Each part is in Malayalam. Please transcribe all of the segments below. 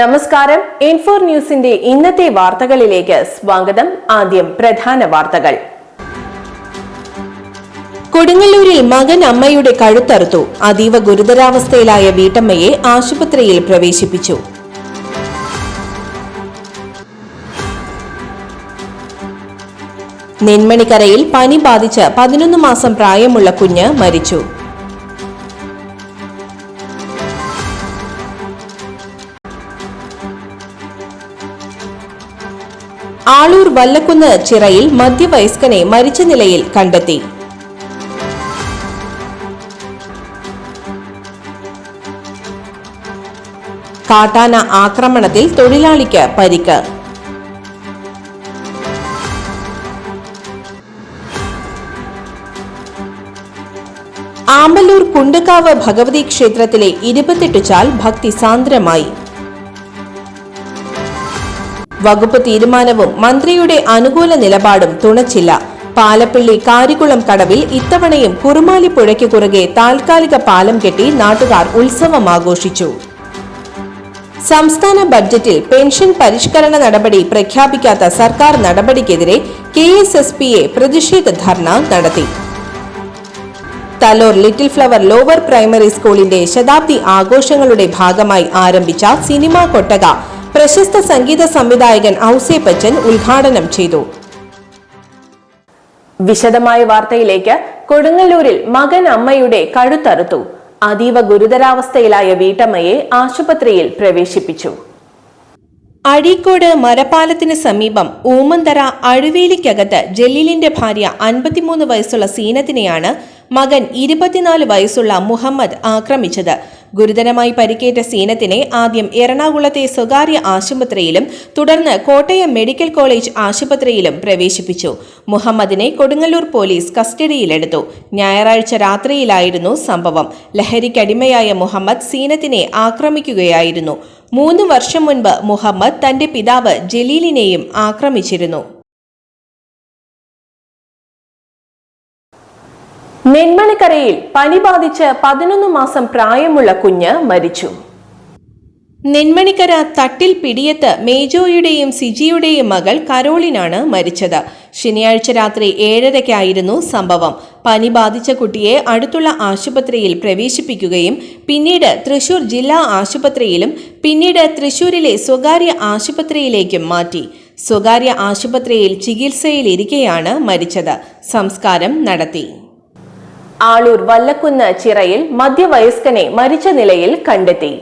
നമസ്കാരം. ഇൻഫോർ ന്യൂസിന്റെ ഇന്നത്തെ വാർത്തകളിലേക്ക് സ്വാഗതം. ആദ്യം പ്രധാന വാർത്തകൾ. കൊടുങ്ങല്ലൂരിൽ മകൻ അമ്മയുടെ കഴുത്തറുത്തു. അതീവ ഗുരുതരാവസ്ഥയിലായ വീട്ടമ്മയെ ആശുപത്രിയിൽ പ്രവേശിപ്പിച്ചു. നെന്മണിക്കരയിൽ പനി ബാധിച്ച് പതിനൊന്ന് മാസം പ്രായമുള്ള കുഞ്ഞ് മരിച്ചു. ആളൂർ വല്ലക്കുന്ന് ചിറയിൽ മധ്യവയസ്കനെ മരിച്ച നിലയിൽ കണ്ടെത്തി. കാട്ടാന ആക്രമണത്തിൽ തൊഴിലാളിക്ക് പരിക്ക്. ആമ്പല്ലൂർ കുണ്ടക്കാവ് ഭഗവതി ക്ഷേത്രത്തിലെ ഇരുപത്തെട്ട് ചാൽ ഭക്തി സാന്ദ്രമായി. വകുപ്പ് തീരുമാനവും മന്ത്രിയുടെ അനുകൂല നിലപാടും തുണച്ചില്ല. പാലപ്പള്ളി കാരികുളം കടവിൽ ഇത്തവണയും കുറുമാലി പുഴയ്ക്ക് കുറുകെ താൽക്കാലിക പാലം കെട്ടി നാട്ടുകാർ ഉത്സവം ആഘോഷിച്ചു. സംസ്ഥാന ബഡ്ജറ്റിൽ പെൻഷൻ പരിഷ്കരണ നടപടി പ്രഖ്യാപിക്കാത്ത സർക്കാർ നടപടിക്കെതിരെ K S S P A പ്രതിഷേധ ധർണ നടത്തി. Thalore little flower lower primary സ്കൂളിന്റെ ശതാബ്ദി ആഘോഷങ്ങളുടെ ഭാഗമായി ആരംഭിച്ച സിനിമാ കൊട്ടക പ്രശസ്ത സംഗീത സംവിധായകൻ ഔസേ ഔസേപ്പച്ചൻ ഉദ്ഘാടനം ചെയ്തു. വിശദമായ വാർത്തയിലേക്ക് കൊടുങ്ങല്ലൂരിൽ മകൻ അമ്മയുടെ കഴുത്തറുത്തു. അതീവ ഗുരുതരാവസ്ഥയിലായ വീട്ടമ്മയെ ആശുപത്രിയിൽ പ്രവേശിപ്പിച്ചു. അഴീക്കോട് മരപ്പാലത്തിന് സമീപം ഊമന്തറ അഴുവേലിക്കകത്ത് ജലീലിന്റെ ഭാര്യ അൻപത്തിമൂന്ന് വയസ്സുള്ള സീനത്തിനെയാണ് മകൻ ഇരുപത്തിനാല് വയസ്സുള്ള മുഹമ്മദ് ആക്രമിച്ചത്. ഗുരുതരമായി പരിക്കേറ്റ സീനത്തിനെ ആദ്യം എറണാകുളത്തെ സ്വകാര്യ ആശുപത്രിയിലും തുടർന്ന് കോട്ടയം മെഡിക്കൽ കോളേജ് ആശുപത്രിയിലും പ്രവേശിപ്പിച്ചു. മുഹമ്മദിനെ കൊടുങ്ങല്ലൂർ പോലീസ് കസ്റ്റഡിയിലെടുത്തു. ഞായറാഴ്ച രാത്രിയിലായിരുന്നു സംഭവം. ലഹരിക്കടിമയായ മുഹമ്മദ് സീനത്തിനെ ആക്രമിക്കുകയായിരുന്നു. മൂന്ന് വർഷം മുൻപ് മുഹമ്മദ് തന്റെ പിതാവ് ജലീലിനെയും ആക്രമിച്ചിരുന്നു. നെന്മണിക്കരയിൽ പനി ബാധിച്ച് പതിനൊന്ന് മാസം പ്രായമുള്ള കുഞ്ഞ് മരിച്ചു. നെന്മണിക്കര തട്ടിൽ പിടിയത്ത് മേജോയുടെയും സിജിയുടെയും മകൾ കരോളിനാണ് മരിച്ചത്. ശനിയാഴ്ച രാത്രി ഏഴരയ്ക്കായിരുന്നു സംഭവം. പനി ബാധിച്ച കുട്ടിയെ അടുത്തുള്ള ആശുപത്രിയിൽ പ്രവേശിപ്പിക്കുകയും പിന്നീട് തൃശൂർ ജില്ലാ ആശുപത്രിയിലും പിന്നീട് തൃശൂരിലെ സ്വകാര്യ ആശുപത്രിയിലേക്കും മാറ്റി. സ്വകാര്യ ആശുപത്രിയിൽ ചികിത്സയിലിരിക്കെയാണ് മരിച്ചത്. സംസ്കാരം നടത്തി. ആളൂർ വല്ലക്കുന്ന് ചിറയിൽ മധ്യവയസ്കനെ മരിച്ച നിലയിൽ കണ്ടെത്തി.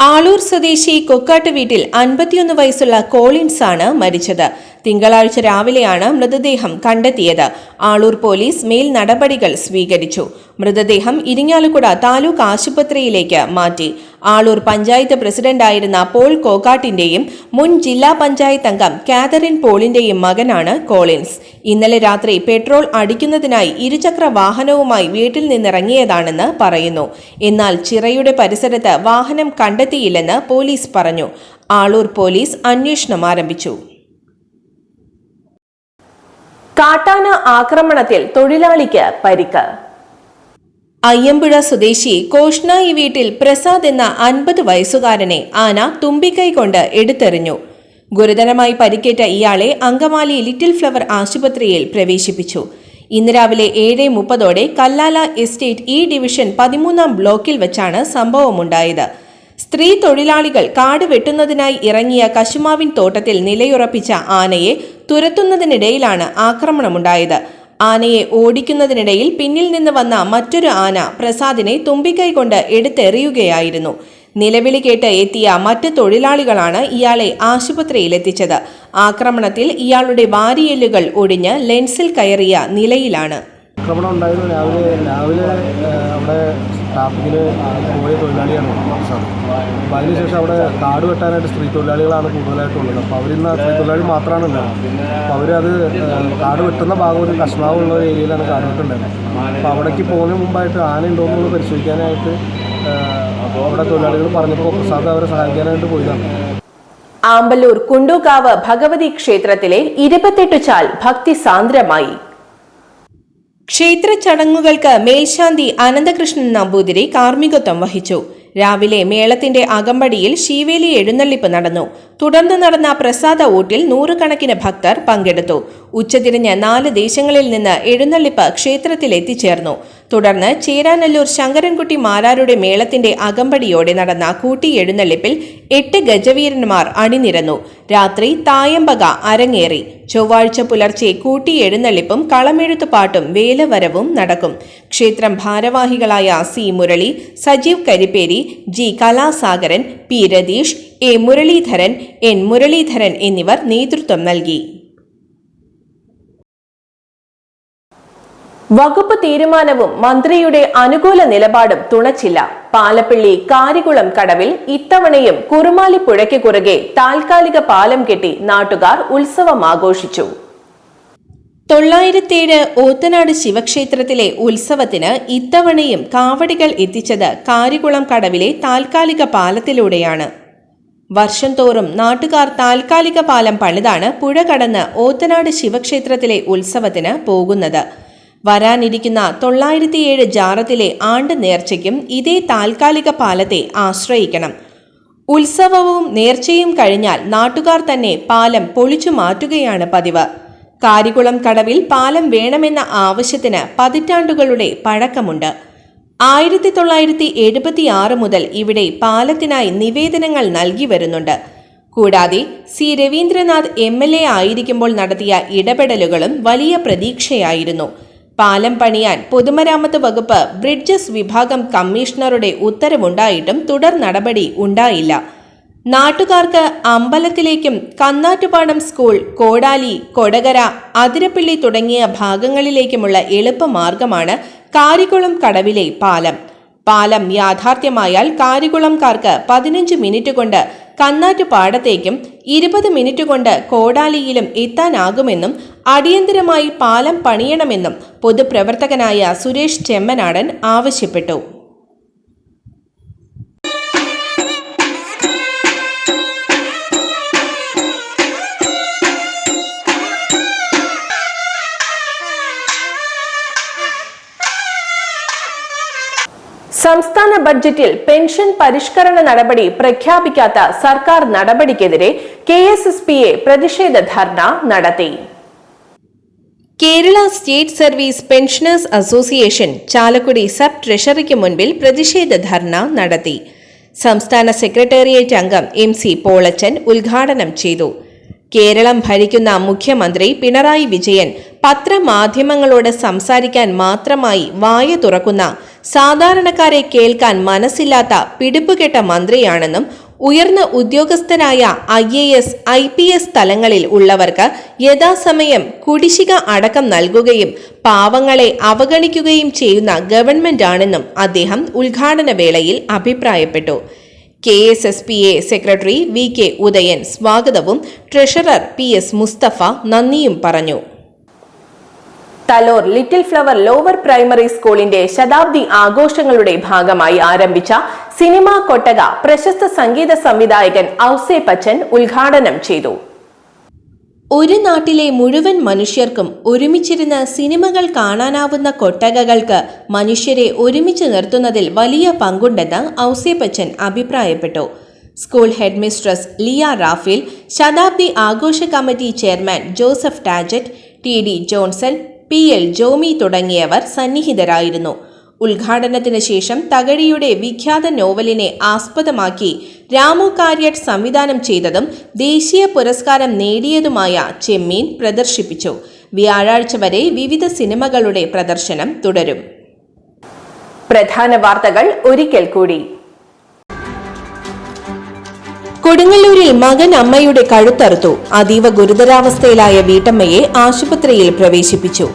ആളൂർ സ്വദേശി കൊക്കാട്ട് വീട്ടിൽ അൻപത്തിയൊന്ന് വയസ്സുള്ള കോളിൻസ് ആണ് മരിച്ചത്. തിങ്കളാഴ്ച രാവിലെയാണ് മൃതദേഹം കണ്ടെത്തിയത്. ആളൂർ പോലീസ് മേൽ നടപടികൾ സ്വീകരിച്ചു. മൃതദേഹം ഇരിങ്ങാലക്കുട താലൂക്ക് ആശുപത്രിയിലേക്ക് മാറ്റി. ആളൂർ പഞ്ചായത്ത് പ്രസിഡന്റായിരുന്ന പോൾ കോക്കാട്ടിന്റെയും മുൻ ജില്ലാ പഞ്ചായത്ത് അംഗം കാതറിൻ പോളിന്റെയും മകനാണ് കോളിൻസ്. ഇന്നലെ രാത്രി പെട്രോൾ അടിക്കുന്നതിനായി ഇരുചക്ര വാഹനവുമായി വീട്ടിൽ നിന്നിറങ്ങിയതാണെന്ന് പറയുന്നു. എന്നാൽ ചിറയുടെ പരിസരത്ത് വാഹനം കണ്ടെത്തിയില്ലെന്ന് പോലീസ് പറഞ്ഞു. ആളൂർ പോലീസ് അന്വേഷണം ആരംഭിച്ചു. കാട്ടാന ആക്രമണത്തിൽ തൊഴിലാളിക്ക് പരിക്ക്. അയ്യമ്പുഴ സ്വദേശി കോഷ്ണായി വീട്ടിൽ പ്രസാദ് എന്ന അൻപത് വയസ്സുകാരനെ ആന തുമ്പിക്കൈ കൊണ്ട് എടുത്തെറിഞ്ഞു. ഗുരുതരമായി പരിക്കേറ്റ ഇയാളെ അങ്കമാലി ലിറ്റിൽ ഫ്ലവർ ആശുപത്രിയിൽ പ്രവേശിപ്പിച്ചു. ഇന്ന് രാവിലെ ഏഴ് മുപ്പതോടെ കല്ലാല എസ്റ്റേറ്റ് ഇ ഡിവിഷൻ പതിമൂന്നാം ബ്ലോക്കിൽ വെച്ചാണ് സംഭവമുണ്ടായത്. സ്ത്രീ തൊഴിലാളികൾ കാട് വെട്ടുന്നതിനായി ഇറങ്ങിയ കശുമാവിൻ തോട്ടത്തിൽ നിലയുറപ്പിച്ച ആനയെ തുരത്തുന്നതിനിടയിലാണ് ആക്രമണമുണ്ടായത്. ആനയെ ഓടിക്കുന്നതിനിടയിൽ പിന്നിൽ നിന്ന് വന്ന മറ്റൊരു ആന പ്രസാദിനെ തുമ്പിക്കൈ കൊണ്ട് എടുത്തെറിയുകയായിരുന്നു. നിലവിളി കേട്ട് എത്തിയ മറ്റ് തൊഴിലാളികളാണ് ഇയാളെ ആശുപത്രിയിലെത്തിച്ചത്. ആക്രമണത്തിൽ ഇയാളുടെ വാരിയെല്ലുകൾ ഒടിഞ്ഞ് ലെൻസിൽ കയറിയ നിലയിലാണ്. ആക്രമണം ഉണ്ടായിരുന്നു രാവിലെ രാവിലെ അവിടെ ട്രാഫിക്കിൽ പോയ തൊഴിലാളിയാണ്. പ്രസാദ് അപ്പോൾ അതിനുശേഷം അവിടെ കാട് വെട്ടാനായിട്ട് സ്ത്രീ തൊഴിലാളികളാണ് കൂടുതലായിട്ടുള്ളത്. അപ്പോൾ അവരിന്ന് സ്ത്രീ തൊഴിലാളി മാത്രമാണ് ഉള്ളത് അപ്പോൾ അവരത് കാട് വെട്ടുന്ന ഭാഗം ഒരു കഷ്ണാവുള്ള ഒരു ഏരിയയിലാണ് കാട് വെട്ടുണ്ടായിരുന്നത് അപ്പോൾ അവിടേക്ക് പോകുന്നതിന് മുമ്പായിട്ട് ആന ഉണ്ടോ എന്നുള്ളത് പരിശോധിക്കാനായിട്ട് അപ്പോൾ അവിടെ തൊഴിലാളികൾ പറഞ്ഞപ്പോൾ പ്രസാദ് അവരെ സഹായിക്കാനായിട്ട് പോയതാണ്. ആമ്പല്ലൂർ കുണ്ടൂക്കാവ് ഭഗവതി ക്ഷേത്രത്തിലെ ഇരുപത്തെട്ട് ചാൽ ഭക്തി സാന്ദ്രമായി. ക്ഷേത്ര ചടങ്ങുകൾക്ക് മേൽശാന്തി അനന്തകൃഷ്ണൻ നമ്പൂതിരി കാർമ്മികത്വം വഹിച്ചു. രാവിലെ മേളത്തിന്റെ അകമ്പടിയിൽ ശീവേലി എഴുന്നള്ളിപ്പ് നടന്നു. തുടർന്ന് നടന്ന പ്രസാദ ഊട്ടിൽ നൂറുകണക്കിന് ഭക്തർ പങ്കെടുത്തു. ഉച്ചതിരിഞ്ഞ് നാല് ദേശങ്ങളിൽ നിന്ന് എഴുന്നള്ളിപ്പ് ക്ഷേത്രത്തിൽ എത്തിച്ചേർന്നു തുടർന്ന് ചേരാനല്ലൂർ ശങ്കരൻകുട്ടി മാരാരുടെ മേളത്തിന്റെ അകമ്പടിയോടെ നടന്ന കൂട്ടി എഴുന്നള്ളിപ്പിൽ എട്ട് ഗജവീരന്മാർ അണിനിരന്നു. രാത്രി തായമ്പക അരങ്ങേറി. ചൊവ്വാഴ്ച പുലർച്ചെ കൂട്ടി എഴുന്നള്ളിപ്പും കളമെഴുത്ത് പാട്ടും വേലവരവും നടക്കും. ക്ഷേത്രം ഭാരവാഹികളായ C Murali Sajeev Karipperi G Kalasagaran P Ratheesh A Muralidharan N Muralidharan എന്നിവർ നേതൃത്വം നൽകി. വകുപ്പ് തീരുമാനവും മന്ത്രിയുടെ അനുകൂല നിലപാടും തുണച്ചില്ല. പാലപ്പള്ളി കാരികുളം കടവിൽ ഇത്തവണയും കുറുമാലി പുഴയ്ക്ക് കുറുകെ താൽക്കാലിക പാലം കെട്ടി നാട്ടുകാർ ഉത്സവം ആഘോഷിച്ചു. തൊള്ളായിരത്തിയേഴ് ഓത്തനാട് ശിവക്ഷേത്രത്തിലെ ഉത്സവത്തിന് ഇത്തവണയും കാവടികൾ എത്തിച്ചത് കാരികുളം കടവിലെ താൽക്കാലിക പാലത്തിലൂടെയാണ്. വർഷം തോറും നാട്ടുകാർ താൽക്കാലിക പാലം പണിതാണ് പുഴ കടന്ന് ഓത്തനാട് ശിവക്ഷേത്രത്തിലെ ഉത്സവത്തിന് പോകുന്നത്. വരാനിരിക്കുന്ന തൊള്ളായിരത്തിയേഴ് ജാറത്തിലെ ആണ്ട് നേർച്ചയ്ക്കും ഇതേ താൽക്കാലിക പാലത്തെ ആശ്രയിക്കണം. ഉത്സവവും നേർച്ചയും കഴിഞ്ഞാൽ നാട്ടുകാർ തന്നെ പാലം പൊളിച്ചു മാറ്റുകയാണ് പതിവ്. കാരികുളം കടവിൽ പാലം വേണമെന്ന ആവശ്യത്തിന് പതിറ്റാണ്ടുകളുടെ പഴക്കമുണ്ട്. ആയിരത്തി തൊള്ളായിരത്തി എഴുപത്തി ആറ് മുതൽ ഇവിടെ പാലത്തിനായി നിവേദനങ്ങൾ നൽകി വരുന്നുണ്ട്. കൂടാതെ C Raveendranath M L A ആയിരിക്കുമ്പോൾ നടത്തിയ ഇടപെടലുകളും വലിയ പ്രതീക്ഷയായിരുന്നു. പാലം പണിയാൻ പൊതുമരാമത്ത് വകുപ്പ് ബ്രിഡ്ജസ് വിഭാഗം കമ്മീഷണറുടെ ഉത്തരവുണ്ടായിട്ടും തുടർ നടപടി ഉണ്ടായില്ല. നാട്ടുകാർക്ക് അമ്പലത്തിലേക്കും കന്നാട്ടുപാടം സ്കൂൾ കോടാലി കൊടകര അതിരപ്പിള്ളി തുടങ്ങിയ ഭാഗങ്ങളിലേക്കുമുള്ള എളുപ്പമാർഗമാണ് കാരിക്കുളം കടവിലെ പാലം. പാലം യാഥാർത്ഥ്യമായാൽ കാരികുളംകാർക്ക് പതിനഞ്ച് മിനിറ്റ് കൊണ്ട് കന്നാറ്റുപാടത്തേക്കും ഇരുപത് മിനിറ്റ് കൊണ്ട് കോടാലിയിലും എത്താനാകുമെന്നും അടിയന്തരമായി പാലം പണിയണമെന്നും പൊതുപ്രവർത്തകനായ സുരേഷ് ചെമ്മനാടൻ ആവശ്യപ്പെട്ടു. സംസ്ഥാന ബഡ്ജറ്റിൽ പെൻഷൻ പരിഷ്കരണ നടപടി പ്രഖ്യാപിക്കാത്ത സർക്കാർ നടപടിക്കെതിരെ K S S P A പ്രതിഷേധ ധർണ നടത്തി. Kerala state service pensioners association Chalakudy sub ട്രഷറിക്ക് മുൻപിൽ പ്രതിഷേധ ധർണ നടത്തി. സംസ്ഥാന സെക്രട്ടേറിയറ്റ് അംഗം എം സി പോളച്ചൻ ഉദ്ഘാടനം ചെയ്തു. കേരളം ഭരിക്കുന്ന മുഖ്യമന്ത്രി പിണറായി വിജയൻ പത്രമാധ്യമങ്ങളോട് സംസാരിക്കാൻ മാത്രമായി വായ തുറക്കുന്ന സാധാരണക്കാരെ കേൾക്കാൻ മനസ്സില്ലാത്ത പിടിപ്പുകെട്ട മന്ത്രിയാണെന്നും ഉയർന്ന ഉദ്യോഗസ്ഥരായ I A S I P S തലങ്ങളിൽ ഉള്ളവർക്ക് യഥാസമയം കുടിശ്ശിക അടക്കം നൽകുകയും പാവങ്ങളെ അവഗണിക്കുകയും ചെയ്യുന്ന ഗവൺമെന്റാണെന്നും അദ്ദേഹം ഉദ്ഘാടന വേളയിൽ അഭിപ്രായപ്പെട്ടു. K S S P A secretary V K Udayan സ്വാഗതവും ട്രഷറർ പി എസ് മുസ്തഫ നന്ദിയും പറഞ്ഞു. Thalore little flower lower primary സ്കൂളിന്റെ ശതാബ്ദി ആഘോഷങ്ങളുടെ ഭാഗമായി ആരംഭിച്ച സിനിമാ കൊട്ടക പ്രശസ്ത സംഗീത സംവിധായകൻ ഔസേ പച്ചൻ ഉദ്ഘാടനം ചെയ്തു. ഒരു നാട്ടിലെ മുഴുവൻ മനുഷ്യർക്കും ഒരുമിച്ചിരുന്ന് സിനിമകൾ കാണാനാവുന്ന കൊട്ടകകൾക്ക് മനുഷ്യരെ ഒരുമിച്ച് നിർത്തുന്നതിൽ വലിയ പങ്കുണ്ടെന്ന് ഔസേപ്പച്ചൻ അഭിപ്രായപ്പെട്ടു. School head mistress Liya Raphael ശതാബ്ദി ആഘോഷ committee chairman Joseph Tajet T D Johnson P L Jomi തുടങ്ങിയവർ സന്നിഹിതരായിരുന്നു. ഉദ്ഘാടനത്തിന് ശേഷം തകഴിയുടെ വിഖ്യാത നോവലിനെ ആസ്പദമാക്കി രാമു കാര്യട്ട് സംവിധാനം ചെയ്തതും ദേശീയ പുരസ്കാരം നേടിയതുമായ ചെമ്മീൻ പ്രദർശിപ്പിച്ചു. വ്യാഴാഴ്ച വരെ വിവിധ സിനിമകളുടെ പ്രദർശനം തുടരും. പ്രധാന വാർത്തകൾ ഒരിക്കൽ കൂടി. കൊടുങ്ങല്ലൂരിൽ മകൻ അമ്മയുടെ കഴുത്തറുത്തു. അതീവ ഗുരുതരാവസ്ഥയിലായ വീട്ടമ്മയെ ആശുപത്രിയിൽ പ്രവേശിപ്പിച്ചു.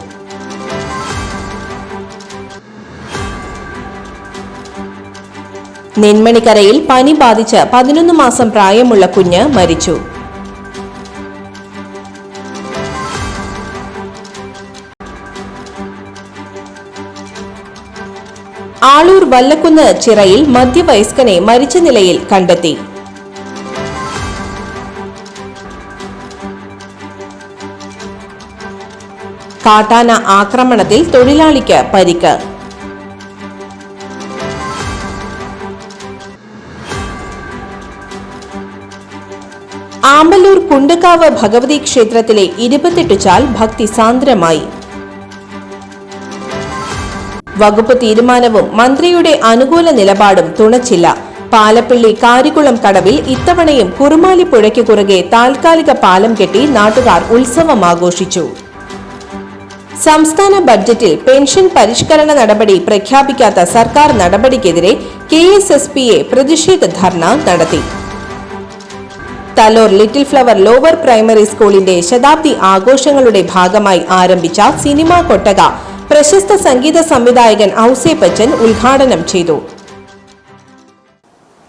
നെന്മണിക്കരയിൽ പനി ബാധിച്ച് പതിനൊന്ന് മാസം പ്രായമുള്ള കുഞ്ഞ് മരിച്ചു. ആളൂർ വല്ലക്കുന്ന് ചിറയിൽ മധ്യവയസ്കനെ മരിച്ച നിലയിൽ കണ്ടെത്തി. കാട്ടാന ആക്രമണത്തിൽ തൊഴിലാളിക്ക് പരിക്ക്. ആമ്പല്ലൂർ കുണ്ടക്കാവ് ഭഗവതി ക്ഷേത്രത്തിലെ ഇരുപത്തെട്ട് ചാൽ ഭക്തി സാന്ദ്രമായി. വകുപ്പ് തീരുമാനവും മന്ത്രിയുടെ അനുകൂല നിലപാടും തുണച്ചില്ല. പാലപ്പിള്ളി കാരിക്കുളം കടവിൽ ഇത്തവണയും കുറുമാലി പുഴയ്ക്ക് കുറുകെ താൽക്കാലിക പാലം കെട്ടി നാട്ടുകാർ ഉത്സവം ആഘോഷിച്ചു. സംസ്ഥാന ബഡ്ജറ്റിൽ പെൻഷൻ പരിഷ്കരണ നടപടി പ്രഖ്യാപിക്കാത്ത സർക്കാർ നടപടിക്കെതിരെ കെ എസ് എസ് പ്രതിഷേധ ധർണ നടത്തി. Thalore little flower lower primary സ്കൂളിന്റെ ശതാബ്ദി ആഘോഷങ്ങളുടെ ഭാഗമായി ആരംഭിച്ച സിനിമാ കൊട്ടക പ്രശസ്ത സംഗീത സംവിധായകൻ ഔസേപ്പച്ചൻ ഉദ്ഘാടനം ചെയ്തു.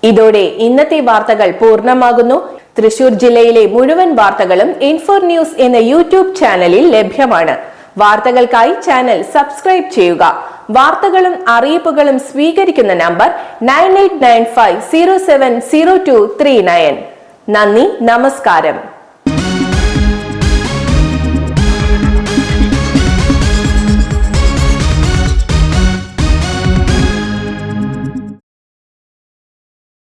ഇതോടെ ഇന്നത്തെ വാർത്തകൾ പൂർണമാകുന്നു. തൃശൂർ ജില്ലയിലെ മുഴുവൻ വാർത്തകളും ഇൻഫോർ ന്യൂസ് എന്ന യൂട്യൂബ് ചാനലിൽ ലഭ്യമാണ്. വാർത്തകൾക്കായി ചാനൽ സബ്സ്ക്രൈബ് ചെയ്യുക. വാർത്തകളും അറിയിപ്പുകളും സ്വീകരിക്കുന്ന number nine eight nine five zero seven zero two three nine. നന്ദി നമസ്കാരം.